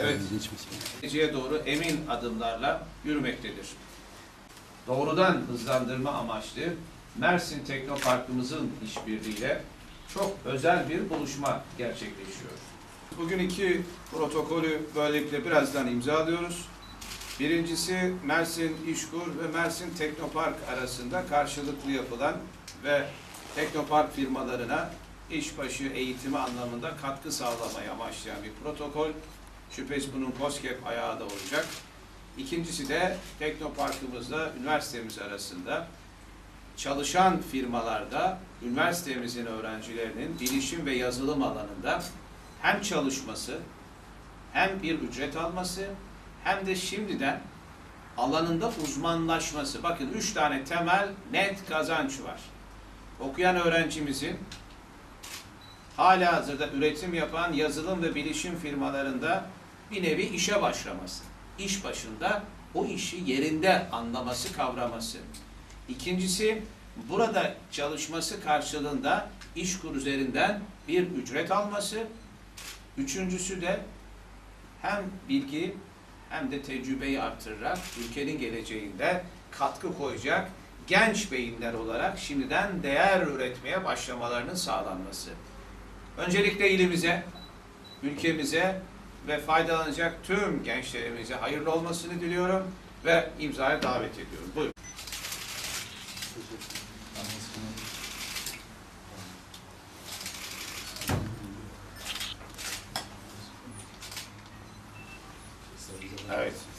Evet. geleceğe doğru emin adımlarla yürümektedir. Doğrudan hızlandırma amaçlı Mersin Teknoparkımızın işbirliğiyle çok özel bir buluşma gerçekleşiyor. Bugün iki protokolü böylelikle birazdan imzalıyoruz. Birincisi Mersin İşkur ve Mersin Teknopark arasında karşılıklı yapılan ve Teknopark firmalarına işbaşı eğitimi anlamında katkı sağlamaya amaçlayan bir protokol. Şüphesiz bunun COSGAP ayağı da olacak. İkincisi de Teknoparkımızla üniversitemiz arasında çalışan firmalarda üniversitemizin öğrencilerinin bilişim ve yazılım alanında hem çalışması hem bir ücret alması hem de şimdiden alanında uzmanlaşması. Bakın üç tane temel net kazanç var. Okuyan öğrencimizin hala hazırda üretim yapan yazılım ve bilişim firmalarında bir nevi işe başlaması. İş başında o işi yerinde anlaması, kavraması. İkincisi burada çalışması karşılığında iş kur üzerinden bir ücret alması. Üçüncüsü de hem bilgi hem de tecrübeyi artırarak ülkenin geleceğinde katkı koyacak genç beyinler olarak şimdiden değer üretmeye başlamalarının sağlanması. Öncelikle ilimize, ülkemize ve faydalanacak tüm gençlerimize hayırlı olmasını diliyorum ve imzaya davet ediyorum. Buyurun. Evet.